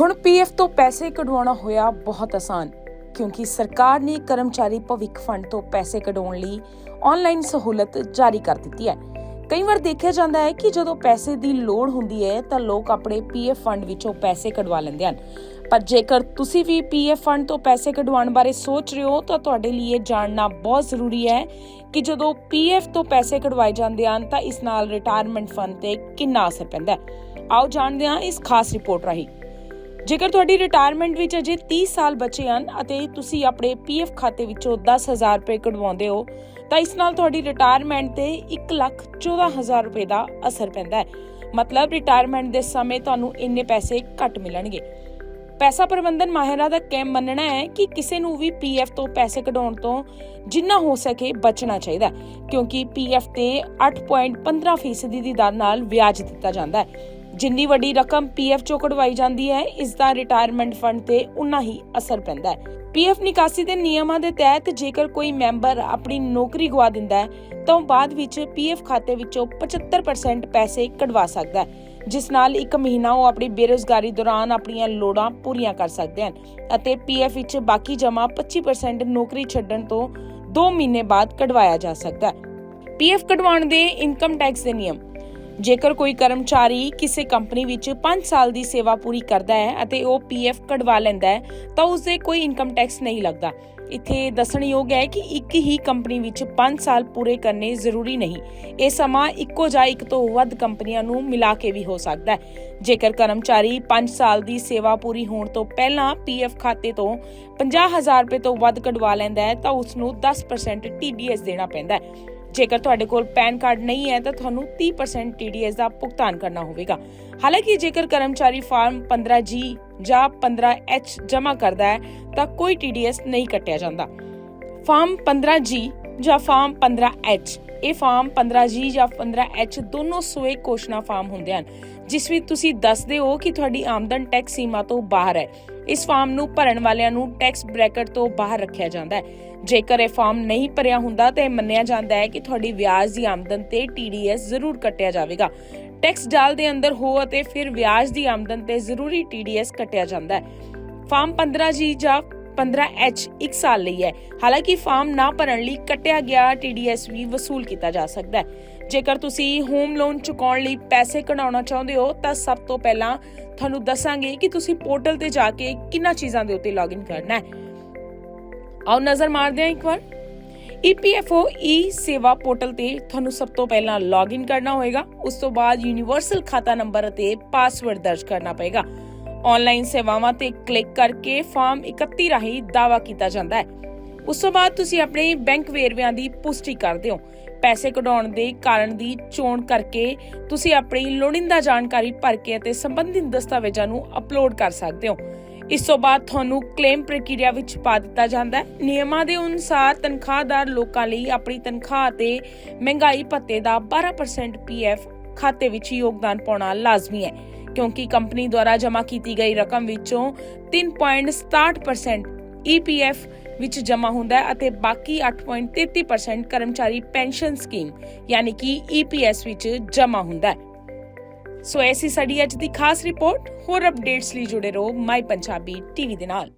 ਹੁਣ ਪੀਐਫ ਤੋਂ ਪੈਸੇ ਕਢਵਾਉਣਾ ਹੋਇਆ ਬਹੁਤ ਆਸਾਨ, ਕਿਉਂਕਿ ਸਰਕਾਰ ਨੇ ਕਰਮਚਾਰੀ ਭਵਿੱਖ ਫੰਡ ਤੋਂ ਪੈਸੇ ਕਢਾਉਣ ਲਈ ਆਨਲਾਈਨ ਸਹੂਲਤ ਜਾਰੀ ਕਰ ਦਿੱਤੀ ਹੈ। ਕਈ ਵਾਰ ਦੇਖਿਆ ਜਾਂਦਾ ਹੈ ਕਿ ਜਦੋਂ ਪੈਸੇ ਦੀ ਲੋੜ ਹੁੰਦੀ ਹੈ, ਤਾਂ ਲੋਕ ਆਪਣੇ ਪੀਐਫ ਫੰਡ ਵਿੱਚੋਂ ਪੈਸੇ ਕਢਵਾ ਲੈਂਦੇ ਹਨ। ਪਰ ਜੇਕਰ ਤੁਸੀਂ ਵੀ ਪੀਐਫ ਫੰਡ ਤੋਂ ਪੈਸੇ ਕਢਵਾਉਣ ਬਾਰੇ ਸੋਚ ਰਹੇ ਹੋ, ਤਾਂ ਤੁਹਾਡੇ ਲਈ ਇਹ ਜਾਣਨਾ ਬਹੁਤ ਜ਼ਰੂਰੀ ਹੈ ਕਿ ਜਦੋਂ ਪੀਐਫ ਤੋਂ ਪੈਸੇ ਕਢਵਾਏ ਜਾਂਦੇ ਹਨ, ਤਾਂ ਇਸ ਨਾਲ ਰਿਟਾਇਰਮੈਂਟ ਫੰਡ ਤੇ ਕਿੰਨਾ ਅਸਰ ਪੈਂਦਾ ਹੈ। ਆਓ ਜਾਣਦੇ ਹਾਂ ਇਸ ਖਾਸ ਰਿਪੋਰਟ ਰਾਹੀਂ। ਜੇਕਰ ਤੁਹਾਡੀ ਰਿਟਾਇਰਮੈਂਟ ਵਿੱਚ ਅਜੇ 30 ਸਾਲ ਬਚੇ ਹਨ ਅਤੇ ਤੁਸੀਂ ਆਪਣੇ ਪੀਐਫ ਖਾਤੇ ਵਿੱਚੋਂ 10000 ਰੁਪਏ ਕਢਵਾਉਂਦੇ ਹੋ ਤਾਂ ਇਸ ਨਾਲ ਤੁਹਾਡੀ ਰਿਟਾਇਰਮੈਂਟ ਤੇ 114000 ਰੁਪਏ ਦਾ ਅਸਰ ਪੈਂਦਾ ਹੈ। ਮਤਲਬ ਰਿਟਾਇਰਮੈਂਟ ਦੇ ਸਮੇਂ ਤੁਹਾਨੂੰ ਇੰਨੇ ਪੈਸੇ ਘੱਟ ਮਿਲਣਗੇ। ਪੈਸਾ ਪ੍ਰਬੰਧਨ ਮਾਹਿਰਾਂ ਦਾ ਕਹਿ ਮੰਨਣਾ ਹੈ ਕਿ ਕਿਸੇ ਨੂੰ ਵੀ ਪੀਐਫ ਤੋਂ ਪੈਸੇ ਕਢਾਉਣ ਤੋਂ ਜਿੰਨਾ ਹੋ ਸਕੇ ਬਚਣਾ ਚਾਹੀਦਾ ਹੈ, ਕਿਉਂਕਿ ਪੀਐਫ ਤੇ 8.15% ਦੀ ਦਰ ਨਾਲ ਵਿਆਜ ਦਿੱਤਾ ਜਾਂਦਾ ਹੈ। ਜਿੰਨੀ ਵੱਡੀ ਰਕਮ ਪੀਐਫ ਚੋਂ ਕਢਵਾਈ ਜਾਂਦੀ ਹੈ, ਇਸ ਦਾ ਰਿਟਾਇਰਮੈਂਟ ਫੰਡ ਤੇ ਉਨਾ ਹੀ ਅਸਰ ਪੈਂਦਾ ਹੈ। ਪੀਐਫ ਨਿਕਾਸੀ ਦੇ ਨਿਯਮਾਂ ਦੇ ਤਹਿਤ ਜੇਕਰ ਕੋਈ ਮੈਂਬਰ ਆਪਣੀ ਨੌਕਰੀ ਗਵਾ ਦਿੰਦਾ ਹੈ, ਤਾਂ ਬਾਅਦ ਵਿੱਚ ਪੀਐਫ ਖਾਤੇ ਵਿੱਚੋਂ 75% ਪੈਸੇ ਕਢਵਾ ਸਕਦਾ ਹੈ, ਜਿਸ ਨਾਲ ਇੱਕ ਮਹੀਨਾ ਉਹ ਆਪਣੀ ਬੇਰੋਜ਼ਗਾਰੀ ਦੌਰਾਨ ਆਪਣੀਆਂ ਲੋੜਾਂ ਪੂਰੀਆਂ ਕਰ ਸਕਦੇ ਹਨ ਅਤੇ ਪੀਐਫ ਵਿੱਚ ਬਾਕੀ ਜਮਾ 25% ਨੌਕਰੀ ਛੱਡਣ ਤੋਂ 2 ਮਹੀਨੇ ਬਾਅਦ ਕਢਵਾਇਆ ਜਾ ਸਕਦਾ ਹੈ। ਪੀਐਫ ਕਢਵਾਉਣ ਦੇ ਇਨਕਮ ਟੈਕਸ ਦੇ ਨਿਯਮ ਜੇਕਰ ਕੋਈ ਕਰਮਚਾਰੀ ਕਿਸੇ ਕੰਪਨੀ ਵਿੱਚ 5 ਸਾਲ ਦੀ ਸੇਵਾ ਪੂਰੀ ਕਰਦਾ ਹੈ ਅਤੇ ਉਹ ਪੀਐਫ ਕਢਵਾ ਲੈਂਦਾ ਹੈ, ਤਾਂ ਉਸ ਦੇ ਕੋਈ ਇਨਕਮ ਟੈਕਸ ਨਹੀਂ ਲੱਗਦਾ। ਇੱਥੇ ਦੱਸਣਯੋਗ ਹੈ ਕਿ ਇੱਕ ਹੀ ਕੰਪਨੀ ਵਿੱਚ 5 ਸਾਲ ਪੂਰੇ ਕਰਨੇ ਜ਼ਰੂਰੀ ਨਹੀਂ। ਇਹ ਸਮਾਂ ਇੱਕੋ ਜਾਂ ਇੱਕ ਤੋਂ ਵੱਧ ਕੰਪਨੀਆਂ ਨੂੰ ਮਿਲਾ ਕੇ ਵੀ ਹੋ ਸਕਦਾ ਹੈ। ਜੇਕਰ ਕਰਮਚਾਰੀ 5 ਸਾਲ ਦੀ ਸੇਵਾ ਪੂਰੀ ਹੋਣ ਤੋਂ ਪਹਿਲਾਂ ਪੀਐਫ ਖਾਤੇ ਤੋਂ 50000 ਰੁਪਏ ਤੋਂ ਵੱਧ ਕਢਵਾ ਲੈਂਦਾ ਹੈ, ਤਾਂ ਉਸ ਨੂੰ 10% ਟੀਡੀਐਸ ਦੇਣਾ ਪੈਂਦਾ ਹੈ। ਜੇਕਰ ਤੁਹਾਡੇ ਕੋਲ ਪੈਨ ਕਾਰਡ ਨਹੀਂ ਹੈ ਤਾਂ ਤੁਹਾਨੂੰ 30% TDS ਦਾ ਭੁਗਤਾਨ ਕਰਨਾ ਹੋਵੇਗਾ। ਹਾਲਾਂਕਿ ਜੇਕਰ ਕਰਮਚਾਰੀ ਫਾਰਮ 15G ਜਾਂ 15H ਜਮ੍ਹਾਂ ਕਰਦਾ ਹੈ, ਤਾਂ ਕੋਈ TDS ਨਹੀਂ ਕੱਟਿਆ ਜਾਂਦਾ। ਫਾਰਮ 15G ਜਾਂ ਫਾਰਮ 15H ਇਹ ਫਾਰਮ 15G ਜਾਂ 15H ਦੋਨੋਂ ਸੋਏ ਘੋਸ਼ਣਾ ਫਾਰਮ ਹੁੰਦੇ ਹਨ, ਜਿਸ ਵਿੱਚ ਤੁਸੀਂ ਦੱਸਦੇ ਹੋ ਕਿ ਤੁਹਾਡੀ ਆਮਦਨ ਟੈਕਸ ਸੀਮਾ ਤੋਂ ਬਾਹਰ ਹੈ। ਇਸ ਫਾਰਮ ਨੂੰ ਭਰਨ ਵਾਲਿਆਂ ਨੂੰ ਟੈਕਸ ਬ੍ਰੈਕਟ ਤੋਂ ਬਾਹਰ ਰੱਖਿਆ ਜਾਂਦਾ ਹੈ। ਜੇਕਰ ਇਹ ਫਾਰਮ ਨਹੀਂ ਭਰਿਆ ਹੁੰਦਾ, ਤਾਂ ਇਹ ਮੰਨਿਆ ਜਾਂਦਾ ਹੈ ਕਿ ਤੁਹਾਡੀ ਵਿਆਜ ਦੀ ਆਮਦਨ ਤੇ TDS ਜ਼ਰੂਰ ਕੱਟਿਆ ਜਾਵੇਗਾ। ਟੈਕਸ ਜਾਲ ਦੇ ਅੰਦਰ ਹੋ ਅਤੇ ਫਿਰ ਵਿਆਜ ਦੀ ਆਮਦਨ ਤੇ ਜ਼ਰੂਰੀ TDS ਕੱਟਿਆ ਜਾਂਦਾ ਹੈ। ਫਾਰਮ 15G ਜਾਂ 15H 1 ਸਾਲ ਲਈ ਹੈ। ਹਾਲਾਂਕਿ ਫਾਰਮ ਨਾ ਭਰਨ ਲਈ ਕੱਟਿਆ ਗਿਆ TDS ਵੀ ਵਸੂਲ ਕੀਤਾ ਜਾ ਸਕਦਾ ਹੈ। ਜੇਕਰ ਤੁਸੀਂ ਹੋਮ ਲੋਨ ਚੁਕਾਉਣ ਲਈ ਪੈਸੇ ਕਢਾਉਣਾ ਚਾਹੁੰਦੇ ਹੋ, ਤਾਂ ਸਭ ਤੋਂ ਪਹਿਲਾਂ ਤੁਹਾਨੂੰ ਦੱਸਾਂਗੇ ਕਿ ਤੁਸੀਂ ਪੋਰਟਲ ਤੇ ਜਾ ਕੇ ਕਿੰਨਾ ਚੀਜ਼ਾਂ ਦੇ ਉੱਤੇ ਲੌਗਇਨ ਕਰਨਾ ਹੈ। ਆਓ ਨਜ਼ਰ ਮਾਰਦੇ ਹਾਂ ਇੱਕ ਵਾਰ। EPFO ਈ ਸੇਵਾ ਪੋਰਟਲ ਤੇ ਤੁਹਾਨੂੰ ਸਭ ਤੋਂ ਪਹਿਲਾਂ ਲੌਗਇਨ ਕਰਨਾ ਹੋਏਗਾ। ਉਸ ਤੋਂ ਬਾਅਦ ਯੂਨੀਵਰਸਲ ਖਾਤਾ ਨੰਬਰ ਅਤੇ ਪਾਸਵਰਡ ਦਰਜ ਕਰਨਾ ਪਏਗਾ। ਆਨਲਾਈਨ ਸੇਵਾਵਾਂ ਤੇ ਕਲਿੱਕ ਕਰਕੇ ਫਾਰਮ 31 ਰਾਹੀਂ ਦਾਵਾ ਕੀਤਾ ਜਾਂਦਾ ਹੈ। ਉਸ ਤੋਂ ਬਾਅਦ ਤੁਸੀਂ ਆਪਣੇ ਬੈਂਕ ਵੇਰਵਿਆਂ ਦੀ ਪੁਸ਼ਟੀ ਕਰਦੇ ਹੋ। ਪੈਸੇ ਕਢਾਉਣ ਦੇ ਕਾਰਨ ਦੀ ਚੋਣ ਕਰਕੇ ਤੁਸੀਂ ਆਪਣੀ ਲੋੜੀਂਦਾ ਜਾਣਕਾਰੀ ਭਰ ਕੇ ਅਤੇ ਸੰਬੰਧਿਤ ਦਸਤਾਵੇਜ਼ਾਂ ਨੂੰ ਅਪਲੋਡ ਕਰ ਸਕਦੇ ਹੋ। ਇਸ ਤੋਂ ਬਾਅਦ ਤੁਹਾਨੂੰ ਕਲੇਮ ਪ੍ਰਕਿਰਿਆ ਵਿੱਚ ਪਾ ਦਿੱਤਾ ਜਾਂਦਾ ਹੈ। ਨਿਯਮਾਂ ਦੇ ਅਨੁਸਾਰ ਤਨਖਾਹਦਾਰ ਲੋਕਾਂ ਲਈ ਆਪਣੀ ਤਨਖਾਹ ਅਤੇ ਮਹਿੰਗਾਈ ਭੱਤੇ ਦਾ 12% ਪੀਐਫ ਖਾਤੇ ਵਿੱਚ ਯੋਗਦਾਨ ਪਾਉਣਾ ਲਾਜ਼ਮੀ ਹੈ। ਕਿਉਂਕਿ ਕੰਪਨੀ ਦੁਆਰਾ ਜਮ੍ਹਾਂ ਕੀਤੀ ਗਈ ਰਕਮ ਵਿੱਚੋਂ 3.67% ਈਪੀਐਫ ਵਿੱਚ ਜਮ੍ਹਾਂ ਹੁੰਦਾ ਹੈ ਅਤੇ ਬਾਕੀ 8.33% ਕਰਮਚਾਰੀ ਪੈਨਸ਼ਨ ਸਕੀਮ, ਯਾਨੀ ਕਿ ਈਪੀਐਸ ਵਿੱਚ ਜਮ੍ਹਾਂ ਹੁੰਦਾ ਹੈ। ਸੋ ਐਸੀ ਸਾਡੀ ਅੱਜ ਦੀ ਖਾਸ ਰਿਪੋਰਟ। ਹੋਰ ਅਪਡੇਟਸ ਲਈ ਜੁੜੇ ਰਹੋ ਮਾਈ ਪੰਜਾਬੀ ਟੀਵੀ ਦੇ ਨਾਲ।